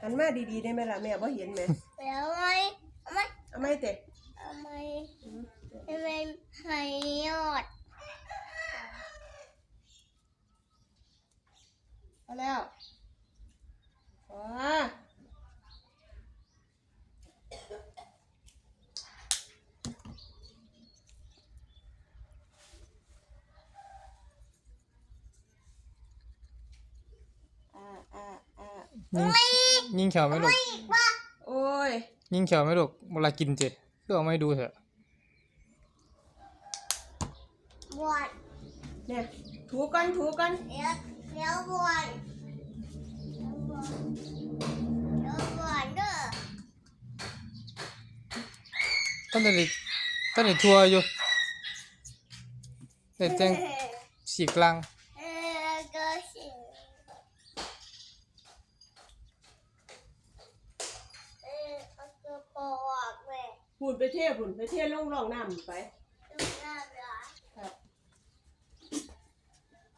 หันมาดีๆได้ไหมล่ะแม่บ่เห็นไหมแล้วไงไม่เอาไหม่เตะทำไมทำไมหายยอดเอาแล้วอ๋อ อ่าอ่าอ่า ยิงยิงเขียวไหมลูกโอ้ย ยิงเขียวไหมลูกเวลากินเสร็จก็เอามาให้ดูเถอะบวชเนี่ยถูกันถูกันเดี๋ยวเดี๋ยวบวชเดี๋ยวบวชเด้อตั้งแต่เด็กตั้งแต่ทัวร์อยู่แต่แจ้งสีกลาง เออก็สิเออเอาตัวปอกเลย พูดไปเทพุ่นไปเทลงร่องน้ำไป น้าเหรอครับ